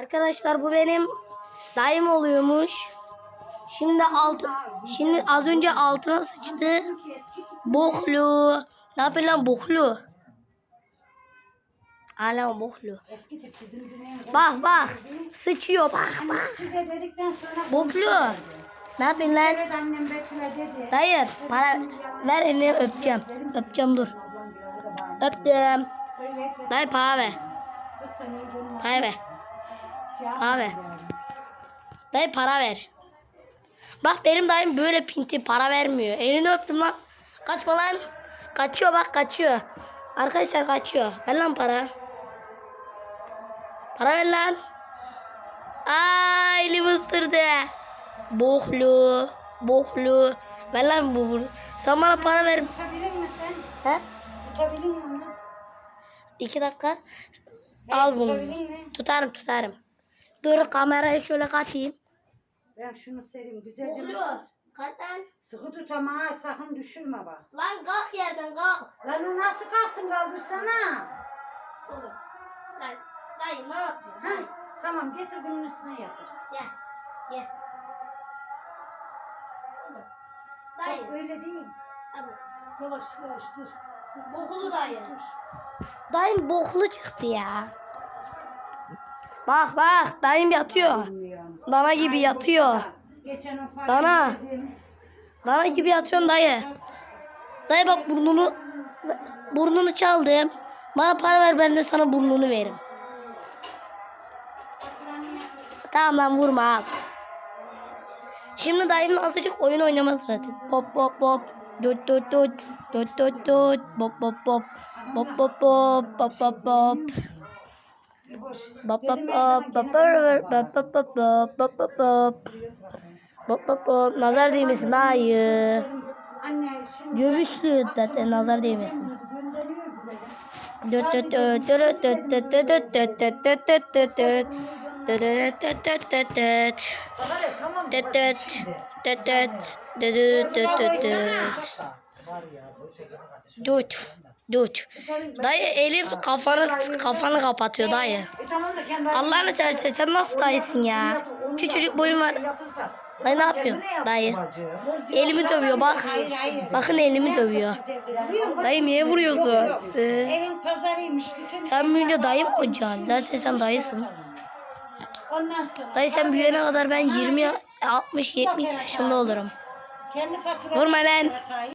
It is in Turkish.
Arkadaşlar bu benim dayım oluyormuş. Şimdi altı şimdi az önce altına sıçtı. Boklu. Ne yapıyor lan boklu? Hala boklu. Bak bak. Sıçıyor bak bak. Dedikten sonra Boklu. Ne yapıyorsun lan? Dayı para ver elini öpeceğim. Öpeceğim dur. Öptüm. Dayı para ver. Para ver. Para ver. Dayı para ver. Bak benim dayım böyle pinti para vermiyor. Elini öptüm lan. Kaçma lan. Kaçıyor bak kaçıyor. Arkadaşlar kaçıyor. Ver lan para. Para ver lan. Aa elimi ısırdı. Boklu. Boklu. Ver lan bu. Sen bana para ver. Tutabilir misin? He? Tutabilir mi onu? İki dakika. He, Al bunu. Tutabilir mi? Tutarım tutarım. Dur kamerayı şöyle katayım. Ben şunu sereyim. Güzelce. Kalk lan. Sıkı tut ama ha, sakın düşürme bak. Lan kalk yerden kalk. Lan o nasıl kalsın kaldırsana. Oğlum. Lan dayı ne yapıyorsun? Ha, tamam getir bunun üstüne yatır. Gel. Gel. Oğlum, Dayı. Bak öyle değil. Abi, Yavaş yavaş dur. Boklu dayı. Dayım boklu çıktı ya. Bak bak dayım yatıyor. Dana gibi yatıyor. Dana. Dana gibi yatıyorsun dayı. Dayı bak burnunu burnunu çaldım. Bana para ver ben de sana burnunu veririm. Tamam lan vurma al. Şimdi dayımla azıcık oyun oynaması zaten. Pop pop pop. Dut dut dut. Dut dut dut. Pop pop pop. Pop pop pop. Pop pop pop. Pop. zaman Pop gene pop pop pop pop pop pop pop. Pop pop pop. Nazar değmesin şimdi Göbüşlü zaten nazar değmesin. tamam Düt. Düt. Dayı elim kafanı kafanı kapatıyor dayı. Allah'ını seversen sen nasıl dayısın ya? Küçücük boyun var. Dayı ne yapıyorsun? Dayı. Elimi dövüyor bak. Bakın elimi dövüyor. Dayı niye vuruyorsun? Ee, sen büyüyünce dayı mı olacaksın? Zaten sen dayısın. Dayı sen büyüyene kadar ben 20, 60, 70 yaşında olurum. lan.